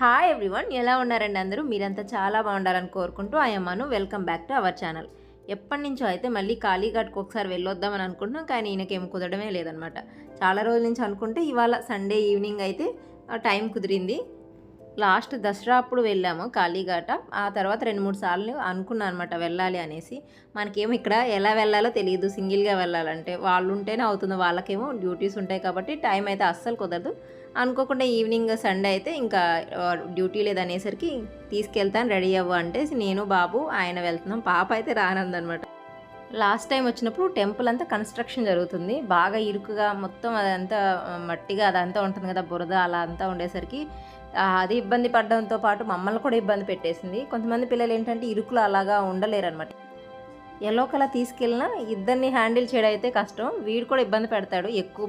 Hi everyone ఎలా ఉన్నారండి అందరూ? మీరంతా చాలా బాగుండాలని కోరుకుంటూ ఆయమ్మను welcome back to our channel ఎప్పటి నుంచో అయితే మళ్ళీ కాళీఘాట్కి ఒకసారి వెళ్ళొద్దామని అనుకుంటున్నాం కానీ ఈయనకేం కుదరడమే లేదనమాట చాలా రోజుల నుంచి అనుకుంటే ఇవాళ సండే ఈవినింగ్ అయితే ఆ టైం కుదిరింది. లాస్ట్ దసరా అప్పుడు వెళ్ళాము కాళీఘాట ఆ తర్వాత రెండు మూడు సార్లు అనుకున్నాను అనమాట వెళ్ళాలి అనేసి. మనకేమో ఇక్కడ ఎలా వెళ్ళాలో తెలియదు సింగిల్గా వెళ్ళాలంటే. వాళ్ళు ఉంటేనే అవుతుంది వాళ్ళకేమో డ్యూటీస్ ఉంటాయి కాబట్టి టైం అయితే అస్సలు కుదరదు. అనుకోకుండా ఈవినింగ్ సండే అయితే ఇంకా డ్యూటీ లేదనేసరికి తీసుకెళ్తాను రెడీ అవ్వ అంటే నేను బాబు ఆయన వెళ్తున్నాం పాప అయితే రానందనమాట. లాస్ట్ టైం వచ్చినప్పుడు టెంపుల్ అంతా కన్స్ట్రక్షన్ జరుగుతుంది బాగా ఇరుకుగా మొత్తం అదంతా మట్టిగా అదంతా ఉంటుంది కదా బురద అలా అంతా ఉండేసరికి అది ఇబ్బంది పడడంతో పాటు మమ్మల్ని కూడా ఇబ్బంది పెట్టేసింది. కొంతమంది పిల్లలు ఏంటంటే ఇరుకులు అలాగా ఉండలేరు అనమాట ఎల్లో కలర్ తీసుకెళ్ళినా ఇద్దరిని హ్యాండిల్ చేయడం అయితే కష్టం. వీడు కూడా ఇబ్బంది పెడతాడు. ఎక్కువ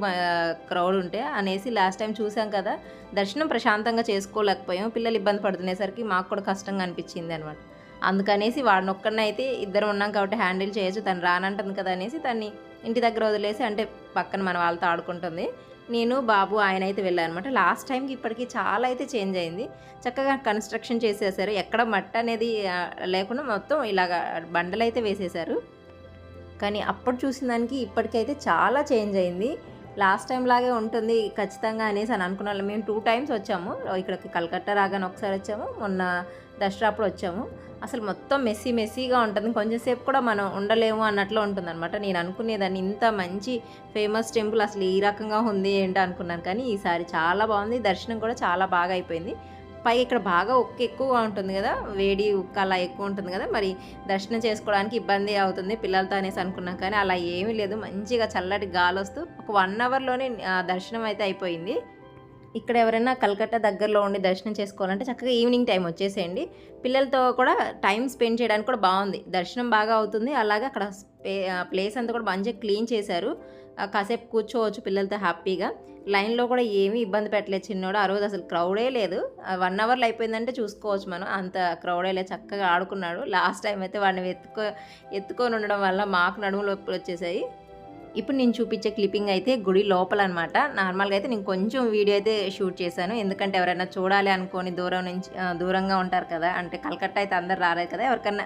క్రౌడ్ ఉంటే అనేసి లాస్ట్ టైం చూసాం కదా దర్శనం ప్రశాంతంగా చేసుకోలేకపోయాం. పిల్లలు ఇబ్బంది పడుతునేసరికి మాకు కూడా కష్టంగా అనిపించింది అనమాట అందుకనేసి వాడిని ఒక్కడిని అయితే ఇద్దరు ఉన్నాం కాబట్టి హ్యాండిల్ చేయొచ్చు. తను రానంటుంది కదా అనేసి తన్ని ఇంటి దగ్గర వదిలేసి అంటే పక్కన మన వాళ్ళతో ఆడుకుంటుంది. నేను బాబు ఆయన అయితే వెళ్ళాను అనమాట లాస్ట్ టైంకి ఇప్పటికి చాలా అయితే చేంజ్ అయింది. చక్కగా కన్స్ట్రక్షన్ చేసేసారు. ఎక్కడ మట్టి అనేది లేకుండా మొత్తం ఇలాగ బండలు అయితే వేసేసారు. కానీ అప్పుడు చూసిన దానికి ఇప్పటికైతే చాలా చేంజ్ అయింది. లాస్ట్ టైం లాగే ఉంటుంది ఖచ్చితంగా అనేసి అని అనుకున్నాను మేము టూ టైమ్స్ వచ్చాము. ఇక్కడికి కలకత్తా రాగానే ఒకసారి వచ్చాము. మొన్న దసరా అప్పుడు వచ్చాము. అసలు మొత్తం మెస్సీ మెస్సీగా ఉంటుంది. కొంచెం సేపు కూడా మనం ఉండలేము అన్నట్లు ఉంటుంది అనమాట నేను అనుకునేదాన్ని ఇంత మంచి ఫేమస్ టెంపుల్ అసలు ఈ రకంగా ఉంది ఏంటో అనుకున్నాను. కానీ ఈసారి చాలా బాగుంది. దర్శనం కూడా చాలా బాగా అయిపోయింది. పైగా ఇక్కడ బాగా ఉక్క ఎక్కువగా ఉంటుంది కదా. వేడి ఉక్క అలా ఎక్కువ ఉంటుంది కదా. మరి దర్శనం చేసుకోవడానికి ఇబ్బంది అవుతుంది పిల్లలతో అనేసి అనుకున్నాం. కానీ అలా ఏమీ లేదు. మంచిగా చల్లటి గాలి వస్తూ ఒక వన్ అవర్లోనే దర్శనం అయితే అయిపోయింది. ఇక్కడ ఎవరైనా కలకత్తా దగ్గరలో ఉండి దర్శనం చేసుకోవాలంటే చక్కగా ఈవినింగ్ టైం వచ్చేసేయండి. పిల్లలతో కూడా టైం స్పెండ్ చేయడానికి కూడా బాగుంది. దర్శనం బాగా అవుతుంది. అలాగే అక్కడ ప్లేస్ అంతా కూడా మంచిగా క్లీన్ చేశారు. కాసేపు కూర్చోవచ్చు పిల్లలతో హ్యాపీగా. లైన్లో కూడా ఏమీ ఇబ్బంది పెట్టలేదు చిన్నోడు. ఆ రోజు అసలు క్రౌడే లేదు. వన్ అవర్లో అయిపోయిందంటే చూసుకోవచ్చు మనం. అంత క్రౌడే లేదు. చక్కగా ఆడుకున్నాడు. లాస్ట్ టైం అయితే వాడిని ఎత్తుకో ఎత్తుకొని ఉండడం వల్ల మాకు నడుములు వచ్చేసాయి. ఇప్పుడు నేను చూపించే క్లిప్పింగ్ అయితే గుడి లోపల అనమాట నార్మల్గా అయితే నేను కొంచెం వీడియో అయితే షూట్ చేశాను. ఎందుకంటే ఎవరైనా చూడాలి అనుకొని దూరం నుంచి దూరంగా ఉంటారు కదా. అంటే కలకత్తా అయితే అందరు రాలేదు కదా. ఎవరికన్నా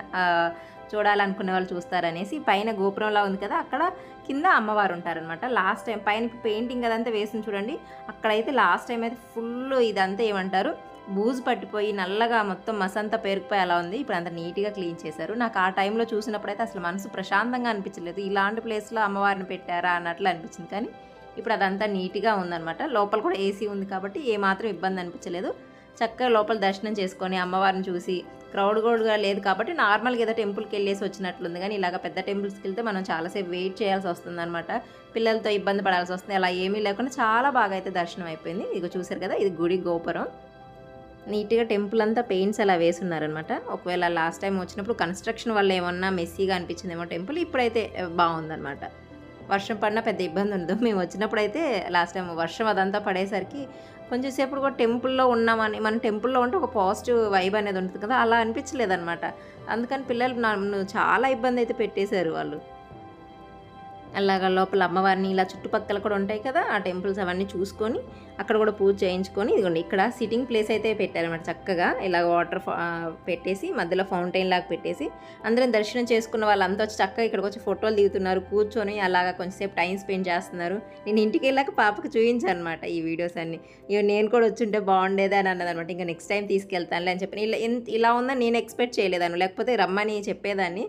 చూడాలనుకునే వాళ్ళు చూస్తారనేసి పైన గోపురంలా ఉంది కదా. అక్కడ కింద అమ్మవారు ఉంటారనమాట. లాస్ట్ టైం పైన పెయింటింగ్ అదంతా వేసింది చూడండి. అక్కడైతే లాస్ట్ టైం అయితే ఫుల్ ఇదంతా ఏమంటారు? బూజు పట్టిపోయి నల్లగా మొత్తం మసంతా పేరుకుపోయి అలా ఉంది. ఇప్పుడు అంత నీట్గా క్లీన్ చేశారు. నాకు ఆ టైంలో చూసినప్పుడైతే అసలు మనసు ప్రశాంతంగా అనిపించలేదు. ఇలాంటి ప్లేస్లో అమ్మవారిని పెట్టారా అన్నట్లు అనిపించింది. కానీ ఇప్పుడు అదంతా నీట్గా ఉందన్నమాట. లోపల కూడా ఏసీ ఉంది కాబట్టి ఏమాత్రం ఇబ్బంది అనిపించలేదు. చక్కగా లోపల దర్శనం చేసుకొని అమ్మవారిని చూసి క్రౌడ్ కూడా లేదు కాబట్టి నార్మల్గా ఏదో టెంపుల్కి వెళ్ళేసి వచ్చినట్లుంది. కానీ ఇలాగ పెద్ద టెంపుల్స్కి వెళ్తే మనం చాలాసేపు వెయిట్ చేయాల్సి వస్తుంది అనమాట పిల్లలతో ఇబ్బంది పడాల్సి వస్తుంది. అలా ఏమీ లేకుండా చాలా బాగా అయితే దర్శనం అయిపోయింది. ఇక చూసారు కదా ఇది గుడి గోపురం. నీట్గా టెంపుల్ అంతా పెయింట్స్ అలా వేసున్నారనమాట ఒకవేళ లాస్ట్ టైం వచ్చినప్పుడు కన్స్ట్రక్షన్ వల్ల ఏమన్నా మెస్సీగా అనిపించిందేమో టెంపుల్ ఇప్పుడైతే బాగుందనమాట వర్షం పడినా పెద్ద ఇబ్బంది ఉండదు. మేము వచ్చినప్పుడు అయితే లాస్ట్ టైం వర్షం అదంతా పడేసరికి కొంచెం సేపు కూడా టెంపుల్లో ఉన్నామని మన టెంపుల్లో ఉంటే ఒక పాజిటివ్ వైబ్ అనేది ఉంటుంది కదా అలా అనిపించలేదన్నమాట. అందుకని పిల్లలు నన్ను చాలా ఇబ్బంది అయితే పెట్టేశారు వాళ్ళు. అలాగా లోపల అమ్మవారిని ఇలా చుట్టుపక్కల కూడా ఉంటాయి కదా ఆ టెంపుల్స్ అవన్నీ చూసుకొని అక్కడ కూడా పూజ చేయించుకొని ఇదిగోండి ఇక్కడ సిట్టింగ్ ప్లేస్ అయితే పెట్టారనమాట చక్కగా. ఇలా వాటర్ పెట్టేసి మధ్యలో ఫౌంటైన్ లాగా పెట్టేసి అందరం దర్శనం చేసుకున్న వాళ్ళంతా వచ్చి చక్కగా ఇక్కడికి వచ్చి ఫోటోలు దిగుతున్నారు కూర్చొని అలాగా కొంచెంసేపు టైం స్పెండ్ చేస్తున్నారు. నేను ఇంటికి వెళ్ళాక పాపకు చూపించాను అనమాట ఈ వీడియోస్ అన్ని. ఇక నేను కూడా వచ్చుంటే బాగుండేది అని అన్నదనమాట ఇంకా నెక్స్ట్ టైం తీసుకెళ్తానులే అని చెప్పి. ఇలా ఇలా ఉందని నేను ఎక్స్పెక్ట్ చేయలేదాను లేకపోతే రమ్మని చెప్పేదాన్ని.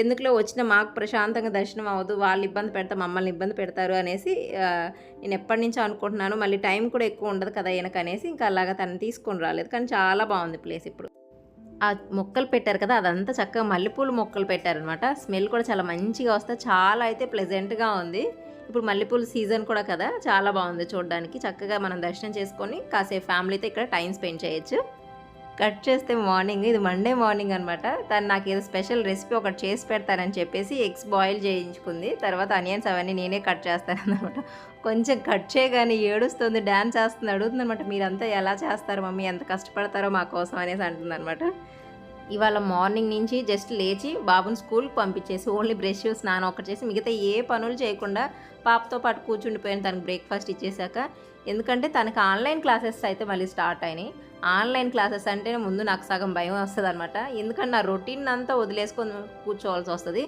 ఎందుకులో వచ్చిన మాకు ప్రశాంతంగా దర్శనం అవ్వదు వాళ్ళు ఇబ్బంది పెడతా మమ్మల్ని ఇబ్బంది పెడతారు అనేసి నేను ఎప్పటి నుంచో అనుకుంటున్నాను. మళ్ళీ టైం కూడా ఎక్కువ ఉండదు కదా వెనక అనేసి ఇంకా అలాగా తను తీసుకొని రాలేదు. కానీ చాలా బాగుంది ప్లేస్ ఇప్పుడు. ఆ మొక్కలు పెట్టారు కదా అదంతా చక్కగా మల్లెపూలు మొక్కలు పెట్టారనమాట. స్మెల్ కూడా చాలా మంచిగా వస్తే చాలా అయితే ప్లెజెంట్గా ఉంది. ఇప్పుడు మల్లెపూల సీజన్ కూడా కదా చాలా బాగుంది చూడడానికి. చక్కగా మనం దర్శనం చేసుకొని కాసేపు ఫ్యామిలీతో ఇక్కడ టైం స్పెండ్ చేయొచ్చు. కట్ చేస్తే మార్నింగ్ ఇది మండే మార్నింగ్ అనమాట తను నాకు ఏదో స్పెషల్ రెసిపీ ఒకటి చేసి పెడతానని చెప్పేసి ఎగ్స్ బాయిల్ చేయించుకుంది. తర్వాత అనియన్స్ అవన్నీ నేనే కట్ చేస్తాను అనమాట కొంచెం కట్ చేయగానే ఏడుస్తుంది డ్యాన్స్ చేస్తుంది అడుగుతుంది అనమాట మీరంతా ఎలా చేస్తారు మమ్మీ? ఎంత కష్టపడతారో మా కోసం అనేసి అంటుంది అనమాట ఇవాళ మార్నింగ్ నుంచి జస్ట్ లేచి బాబుని స్కూల్కి పంపించేసి ఓన్లీ బ్రష్ స్నానం ఒకటి చేసి మిగతా ఏ పనులు చేయకుండా పాపతో పాటు కూర్చుండిపోయాను తనకు బ్రేక్ఫాస్ట్ ఇచ్చేసాక ఎందుకంటే తనకి ఆన్లైన్ క్లాసెస్ అయితే మళ్ళీ స్టార్ట్ అయినాయి. ఆన్లైన్ క్లాసెస్ అంటే ముందు నాకు సగం భయం వస్తుంది అనమాట ఎందుకంటే నా రొటీన్ అంతా వదిలేసుకొని కూర్చోవాల్సి వస్తుంది.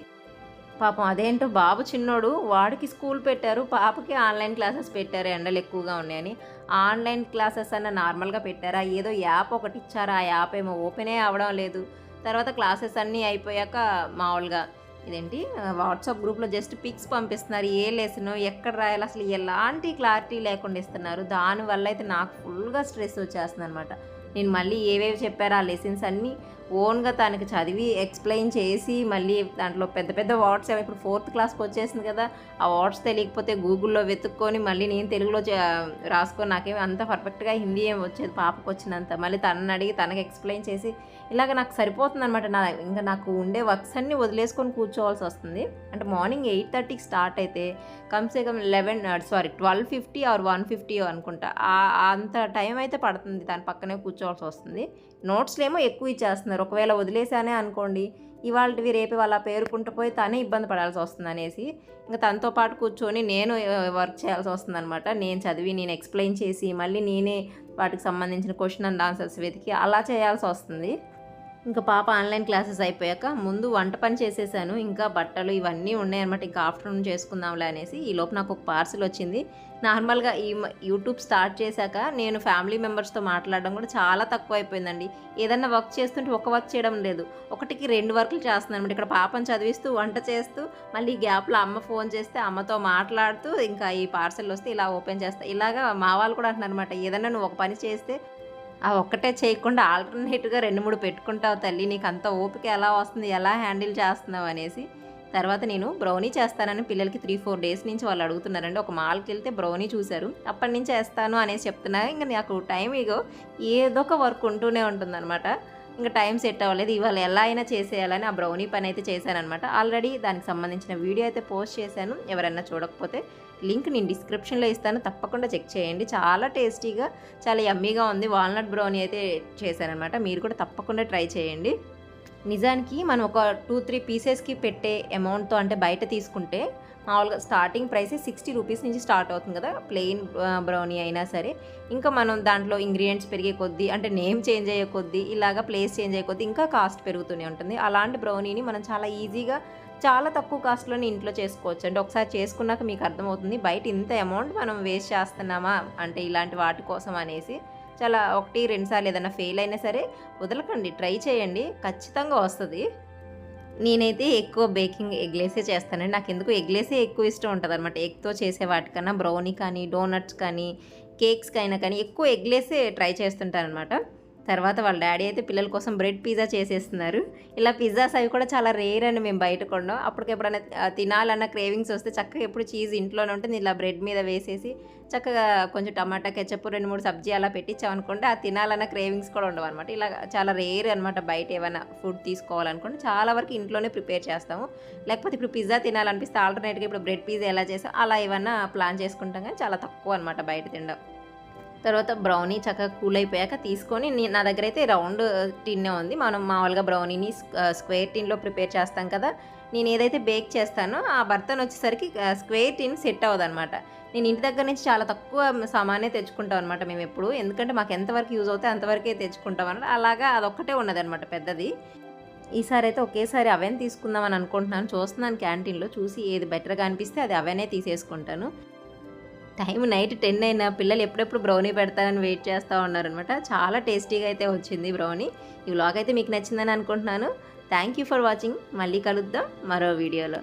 పాపం అదేంటో బాబు చిన్నోడు వాడికి స్కూల్ పెట్టారు పాపకి ఆన్లైన్ క్లాసెస్ పెట్టారు ఎండలు ఎక్కువగా ఉన్నాయని. ఆన్లైన్ క్లాసెస్ అన్న నార్మల్గా పెట్టారా? ఏదో యాప్ ఒకటి ఇచ్చారా? ఆ యాప్ ఏమో ఓపెనే అవ్వడం లేదు. తర్వాత క్లాసెస్ అన్నీ అయిపోయాక మామూలుగా ఇదేంటి? వాట్సాప్ గ్రూప్లో జస్ట్ పిక్స్ పంపిస్తున్నారు. ఏ లెసన్ ఎక్కడ రాయాలి? అసలు ఎలాంటి క్లారిటీ లేకుండా ఇస్తున్నారు. దానివల్ల అయితే నాకు ఫుల్గా స్ట్రెస్ వచ్చేస్తుంది అనమాట నేను మళ్ళీ ఏవేవి చెప్పారో ఆ లెసన్స్ అన్నీ ఓన్గా తనకి చదివి ఎక్స్ప్లెయిన్ చేసి మళ్ళీ దాంట్లో పెద్ద పెద్ద వర్డ్స్ ఇప్పుడు ఫోర్త్ క్లాస్కి వచ్చేసింది కదా ఆ వర్డ్స్ తెలియకపోతే గూగుల్లో వెతుక్కొని మళ్ళీ నేను తెలుగులో చే- రాసుకొని నాకేమి అంత పర్ఫెక్ట్గా హిందీ ఏమి వచ్చేది పాపకు వచ్చినంత. మళ్ళీ తనని అడిగి తనకి ఎక్స్ప్లెయిన్ చేసి ఇలాగ నాకు సరిపోతుంది అనమాట నా ఇంకా నాకు ఉండే వర్క్స్ అన్నీ వదిలేసుకొని కూర్చోవాల్సి వస్తుంది. అంటే మార్నింగ్ ఎయిట్ థర్టీకి స్టార్ట్ అయితే కమ్సే come eleven sorry twelve fifty or one fifty అనుకుంటా. అంత టైం అయితే పడుతుంది దాని పక్కనే కూర్చోవాల్సి వస్తుంది నోట్స్లు ఏమో ఎక్కువ ఇచ్చేస్తున్నారు. ఒకవేళ వదిలేసానే అనుకోండి. ఇవాళవి రేపు వాళ్ళ పేరుకుంటూ పోయి తనే ఇబ్బంది పడాల్సి వస్తుంది అనేసి ఇంకా తనతో పాటు కూర్చొని నేను వర్క్ చేయాల్సి వస్తుంది అనమాట నేను చదివి నేను ఎక్స్ప్లెయిన్ చేసి మళ్ళీ నేనే వాటికి సంబంధించిన క్వశ్చన్ అండ్ ఆన్సర్స్ వెతికి అలా చేయాల్సి వస్తుంది ఇంకా పాప ఆన్లైన్ క్లాసెస్ అయిపోయాక ముందు వంట పని చేసేసాను ఇంకా బట్టలు ఇవన్నీ ఉన్నాయన్నమాట ఇంకా ఆఫ్టర్నూన్ చేసుకుందాంలే అనేసి ఈ లోపు నాకు ఒక పార్సిల్ వచ్చింది. నార్మల్గా ఈ మ- యూట్యూబ్ స్టార్ట్ చేశాక నేను ఫ్యామిలీ మెంబర్స్తో మాట్లాడడం కూడా చాలా తక్కువ అయిపోయిందండి. ఏదన్నా వర్క్ చేస్తుంటే ఒక వర్క్ చేయడం లేదు. ఒకటికి రెండు వర్కులు చేస్తున్నాను అనమాట ఇక్కడ పాపను చదివిస్తూ వంట చేస్తూ మళ్ళీ ఈ గ్యాప్లో అమ్మ ఫోన్ చేస్తే అమ్మతో మాట్లాడుతూ ఇంకా ఈ పార్సల్ వస్తే ఇలా ఓపెన్ చేస్తా. ఇలాగా మా వాళ్ళు కూడా అంటున్నారు అనమాట ఏదన్నా నువ్వు ఒక పని చేస్తే ఆ ఒక్కటే చేయకుండా ఆల్టర్నేట్గా రెండు మూడు పెట్టుకుంటావు తల్లి నీకు అంత ఓపిక ఎలా వస్తుంది ఎలా హ్యాండిల్ చేస్తున్నావు అనేసి. తర్వాత నేను బ్రౌనీ చేస్తానని పిల్లలకి త్రీ ఫోర్ డేస్ నుంచి వాళ్ళు అడుగుతున్నారండి. ఒక మాల్కి వెళ్తే బ్రౌనీ చూశారు. అప్పటి నుంచి వేస్తాను అనేసి చెప్తున్నా ఇంకా నాకు టైం ఇగో ఏదో ఒక వర్క్ ఉంటూనే ఉంటుందన్నమాట. ఇంకా టైం సెట్ అవ్వలేదు. ఇవాళ ఎలా అయినా చేసేయాలని ఆ బ్రౌనీ పని అయితే చేశానమాట ఆల్రెడీ దానికి సంబంధించిన వీడియో అయితే పోస్ట్ చేశాను. ఎవరైనా చూడకపోతే లింక్ నేను డిస్క్రిప్షన్లో ఇస్తాను. తప్పకుండా చెక్ చేయండి. చాలా టేస్టీగా చాలా యమ్మీగా ఉంది. వాల్నట్ బ్రౌనీ అయితే చేశానమాట మీరు కూడా తప్పకుండా ట్రై చేయండి. నిజానికి మనం ఒక టూ త్రీ పీసెస్కి పెట్టే అమౌంట్తో అంటే బయట తీసుకుంటే మామూలుగా స్టార్టింగ్ ప్రైస్ సిక్స్టీ రూపీస్ నుంచి స్టార్ట్ అవుతుంది కదా ప్లెయిన్ బ్రౌనీ అయినా సరే. ఇంకా మనం దాంట్లో ఇంగ్రీడియంట్స్ పెరిగే కొద్దీ అంటే నేమ్ చేంజ్ అయ్యే కొద్దీ ఇలాగా ప్లేస్ చేంజ్ అయ్యే కొద్దీ ఇంకా కాస్ట్ పెరుగుతూనే ఉంటుంది. అలాంటి బ్రౌనీని మనం చాలా ఈజీగా చాలా తక్కువ కాస్ట్లోనే ఇంట్లో చేసుకోవచ్చు. అంటే ఒకసారి చేసుకున్నాక మీకు అర్థమవుతుంది బయట ఇంత అమౌంట్ మనం వేస్ట్ చేస్తున్నామా? అంటే ఇలాంటి వాటి కోసం అనేసి. చాలా ఒకటి రెండు సార్లు ఏదైనా ఫెయిల్ అయినా సరే వదలకండి ట్రై చేయండి ఖచ్చితంగా వస్తుంది. నేనైతే ఎక్కువ బేకింగ్ ఎగ్లేసే చేస్తానండి నాకు ఎందుకు ఎగ్లేసే ఎక్కువ ఇష్టం ఉంటుంది అనమాట ఎగ్తో చేసే వాటికన్నా బ్రౌనీ కానీ డోనట్స్ కానీ కేక్స్ అయినా కానీ ఎక్కువ ఎగ్లేసే ట్రై చేస్తుంటాను అనమాట తర్వాత వాళ్ళ డాడీ అయితే పిల్లల కోసం బ్రెడ్ పిజ్జా చేసేస్తున్నారు. ఇలా పిజ్జాస్ అవి కూడా చాలా రేర్ అని మేము బయట కొండం అప్పటికి ఎప్పుడైనా తినాలన్న క్రేవింగ్స్ వస్తే చక్కగా ఎప్పుడు చీజ్ ఇంట్లోనే ఉంటుంది. ఇలా బ్రెడ్ మీద వేసేసి చక్కగా కొంచెం టమాటా కెచ్చప్ రెండు మూడు సబ్జీ అలా పెట్టించామనుకుంటే ఆ తినాలన్న క్రేవింగ్స్ కూడా ఉండవు అనమాట ఇలా చాలా రేర్ అనమాట బయట ఏమైనా ఫుడ్ తీసుకోవాలనుకుంటే చాలా వరకు ఇంట్లోనే ప్రిపేర్ చేస్తాము. లేకపోతే ఇప్పుడు పిజ్జా తినాలనిపిస్తే ఆల్టర్నేట్గా ఇప్పుడు బ్రెడ్ పిజ్జా ఎలా చేసాం అలా ఏమన్నా ప్లాన్ చేసుకుంటాం కానీ చాలా తక్కువ అనమాట బయట తినడం. తర్వాత బ్రౌనీ చక్కగా కూల్ అయిపోయాక తీసుకొని నా దగ్గర అయితే రౌండ్ టిన్నే ఉంది. మనం మామూలుగా బ్రౌనీని స్క్వేర్ టిన్లో ప్రిపేర్ చేస్తాం కదా. నేను ఏదైతే బేక్ చేస్తానో ఆ బర్తన్ వచ్చేసరికి స్క్వేర్ టిన్ సెట్ అవ్వదు అనమాట నేను ఇంటి దగ్గర నుంచి చాలా తక్కువ సామానే తెచ్చుకుంటాం అనమాట మేము ఎప్పుడు. ఎందుకంటే మాకు ఎంతవరకు యూజ్ అవుతాయి అంతవరకే తెచ్చుకుంటాం అనమాట అలాగా అదొక్కటే ఉన్నదనమాట పెద్దది. ఈసారి అయితే ఒకేసారి అవెన్ తీసుకుందామని అనుకుంటున్నాను. చూస్తున్నాను క్యాంటీన్లో చూసి ఏది బెటర్గా అనిపిస్తే అది అవెనే తీసేసుకుంటాను. టైం నైట్ టెన్ అయినా పిల్లలు ఎప్పుడెప్పుడు బ్రౌనీ పెడతారని వెయిట్ చేస్తూ ఉన్నారనమాట చాలా టేస్టీగా అయితే వచ్చింది బ్రౌనీ. ఈ వ్లాగ్ అయితే మీకు నచ్చిందని అనుకుంటున్నాను. థ్యాంక్ యూ ఫర్ వాచింగ్ మళ్ళీ కలుద్దాం మరో వీడియోలో.